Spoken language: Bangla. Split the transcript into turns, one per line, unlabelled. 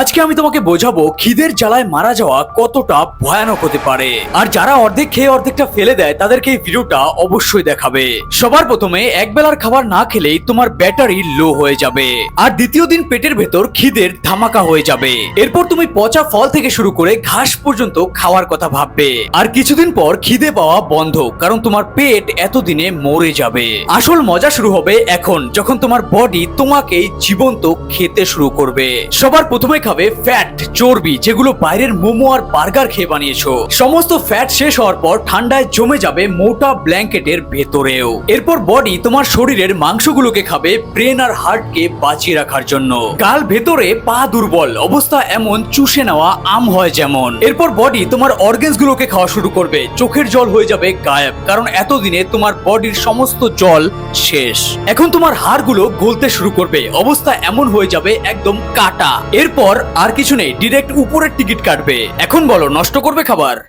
আজকে আমি তোমাকে বোঝাবো খিদের জ্বালায় মারা যাওয়া কতটা ভয়ানক হতে পারে। আর যারা অর্ধেক খেয়ে অর্ধেকটা ফেলে দেয়, তাদেরকে এই ভিডিওটা অবশ্যই দেখাবে। সবার প্রথমে এক বেলার খাবার না খেলেই তোমার ব্যাটারি লো হয়ে যাবে। আর দ্বিতীয় দিন পেটের ভেতর খিদের ধামাকা হয়ে যাবে। এরপর তুমি পচা ফল থেকে শুরু করে ঘাস পর্যন্ত খাওয়ার কথা ভাববে। আর কিছুদিন পর খিদে পাওয়া বন্ধ, কারণ তোমার পেট এতদিনে মরে যাবে। আসল মজা শুরু হবে এখন, যখন তোমার বডি তোমাকেই জীবন্ত খেতে শুরু করবে। সবার প্রথমে খাবে ফ্যাট চর্বি, যেগুলো বাইরের মোমো আর বার্গার খেয়ে বানিয়েছো। সমস্ত ফ্যাট শেষ হওয়ার পর ঠান্ডায় জমে যাবে মোটা ব্ল্যাঙ্কেটের ভেতরেও। এরপর বডি তোমার শরীরের মাংসগুলোকে খাবে ব্রেন আর হার্টকে বাঁচিয়ে রাখার জন্য। গাল ভেতরে পা দুর্বল, অবস্থা এমন, চুষে নেওয়া আম হয় যেমন। এরপর বডি তোমার অর্গেন্স গুলোকে খাওয়া শুরু করবে, চোখের জল হয়ে যাবে গায়েব, কারণ এতদিনে তোমার বডির সমস্ত জল শেষ। এখন তোমার হাড়গুলো গলতে শুরু করবে, অবস্থা এমন হয়ে যাবে একদম কাটা। এরপর আর কিছু নেই ডিরেক্ট উপরের টিকিট কাটবে। এখন বলো নষ্ট করবে খাবার?